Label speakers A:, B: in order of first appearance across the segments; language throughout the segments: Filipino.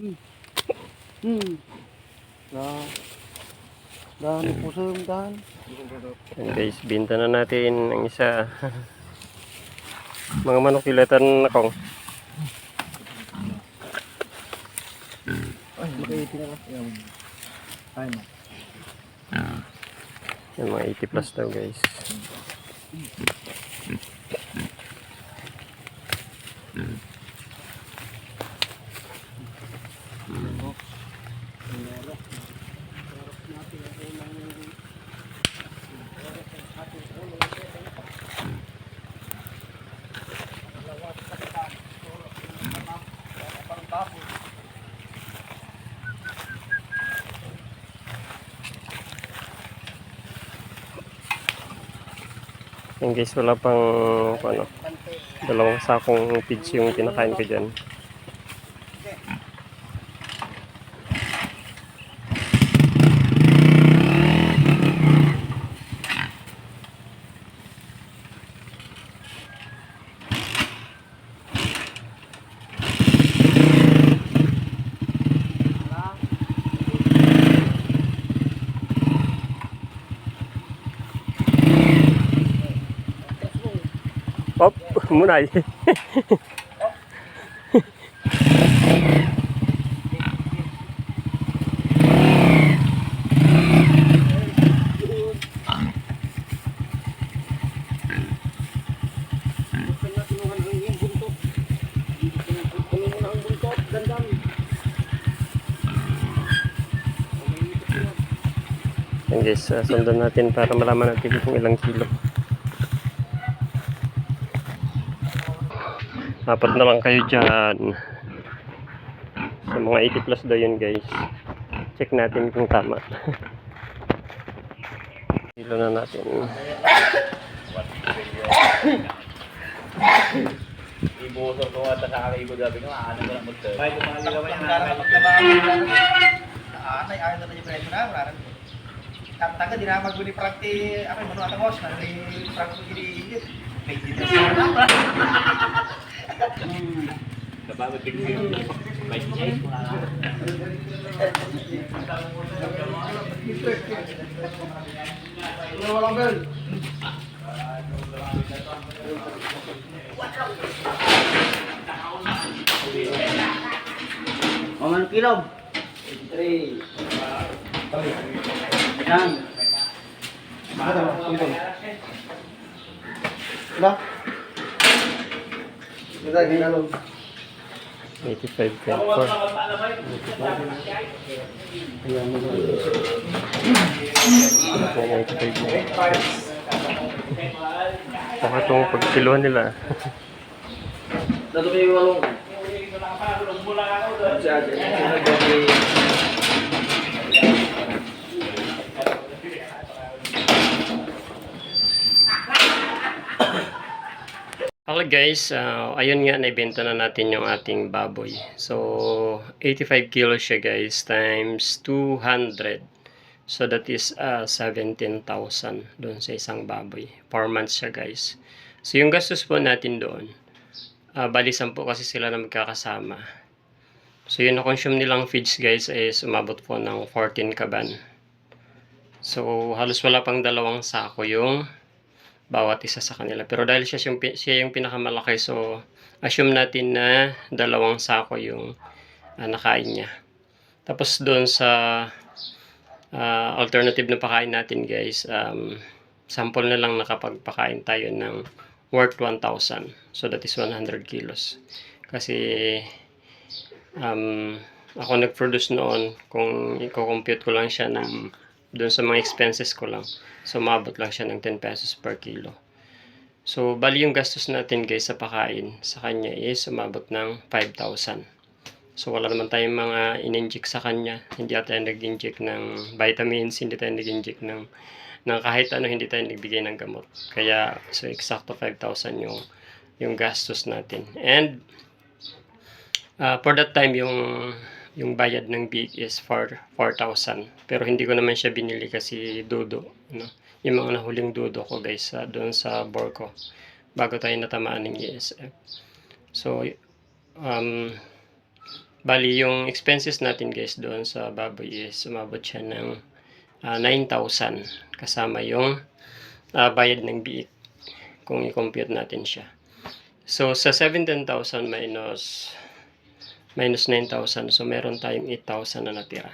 A: Hmm. Hmm. Da. Dahan po sa dahan.
B: Yan guys, binta na natin ang isa. Mga manok kilatan na kong.
A: Ay, makaiti na lang. Ay, no.
B: Yan mga 80 plus daw guys. Yan guys, wala pang ano, dalawang sakong pigs yung kinakain ko dyan. Op, munay. Guys, uh, sundan natin para malaman natin kung ilang kilo. Apat na lang kayo dyan. Sa mga 80 plus daw yun guys. Check natin kung tama. Kilo na natin.
C: Ibuso ko at sa akin ko sabi ko, ano ko lang magto. May tumali ka ba yung
D: Anay, ayaw na tayo presyo na, wala rin. Kanta di na magbuli prakti, ako yung manuwa tangos, na rin prakti gini May sa na.
C: Tigil.
D: O, ano
A: kilog? 3. Yan. Dah. Dah,
B: ginalog. 85.4
A: Ayan mo
B: na. Ano po 85.4 Baka itong pagsiluhan nila.
D: Dato may walong.
B: Sa atin Okay guys, ah, ayun nga, naibenta na natin yung ating baboy. So, 85 kilos siya guys, times 200. So, that is ah, 17,000 doon sa isang baboy. 4 months siya guys. So, yung gastos po natin doon, uh, bali 10 kasi sila na magkakasama. So, yung na-consume nilang feeds guys is umabot po ng 14 kaban. So, halos wala pang dalawang sako yung bawat isa sa kanila. Pero dahil siya yung, siya yung pinakamalaki, so assume natin na dalawang sako yung ah, nakain niya. Tapos doon sa ah, alternative na pakain natin guys, um, sample na lang nakapagpakain tayo ng worth 1,000. So that is 100 kilos. Kasi um, ako nag-produce noon, kung i-compute ko lang siya ng doon sa mga expenses ko lang. So, maabot lang siya ng 10 pesos per kilo. So, bali yung gastos natin guys sa pakain sa kanya is umabot ng 5,000. So, wala naman tayong mga in-inject sa kanya. Hindi tayo nag-inject ng vitamins, hindi tayo nag-inject ng, ng kahit ano, hindi tayo nagbigay ng gamot. Kaya, so, eksakto 5,000 yung, yung gastos natin. And, uh, for that time, yung yung bayad ng big is for 4,000. Pero hindi ko naman siya binili kasi dudo. No? Yung mga nahuling dudo ko guys sa doon sa Borco bago tayo natamaan ng ESF. So, um, Bali, yung expenses natin guys doon sa baboy is umabot siya ng ah, 9,000 kasama yung ah, bayad ng biik kung i-compute natin siya. So, sa 17,000 minus minus 9,000, so meron tayong 8,000 na natira.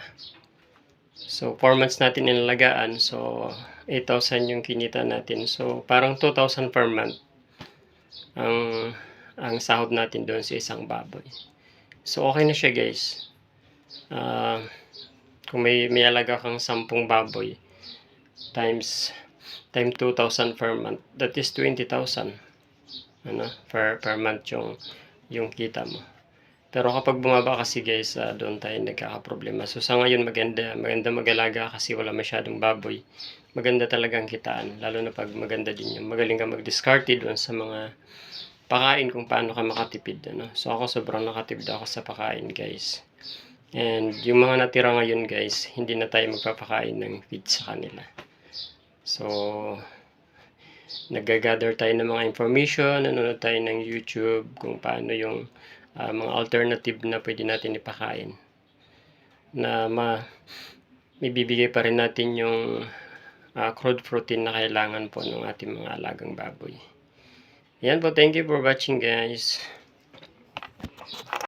B: So, 4 months natin inalagaan, so 8,000 yung kinita natin. So, parang 2,000 per month ang ang sahod natin doon sa isang baboy. So, okay na siya guys. Ah, kung may, may alaga kang 10 baboy times time 2,000 per month, that is 20,000 ano, per, per month yung, yung kita mo. Pero kapag bumaba kasi guys, ah, doon tayo nagkakaproblema. So sa ngayon maganda, maganda mag-alaga kasi wala masyadong baboy. Maganda talagang kitaan, lalo na pag maganda din yung magaling ka mag-discarte doon sa mga pakain kung paano ka makatipid. Ano? So ako sobrang nakatipid ako sa pakain guys. And yung mga natira ngayon guys, hindi na tayo magpapakain ng feed sa kanila. So, nag-gather tayo ng mga information, nanonood tayo ng YouTube kung paano yung ah, mga alternative na pwede natin ipakain. Na ma may bibigay pa rin natin yung ah, crude protein na kailangan po ng ating mga alagang baboy. Yan po, thank you for watching guys.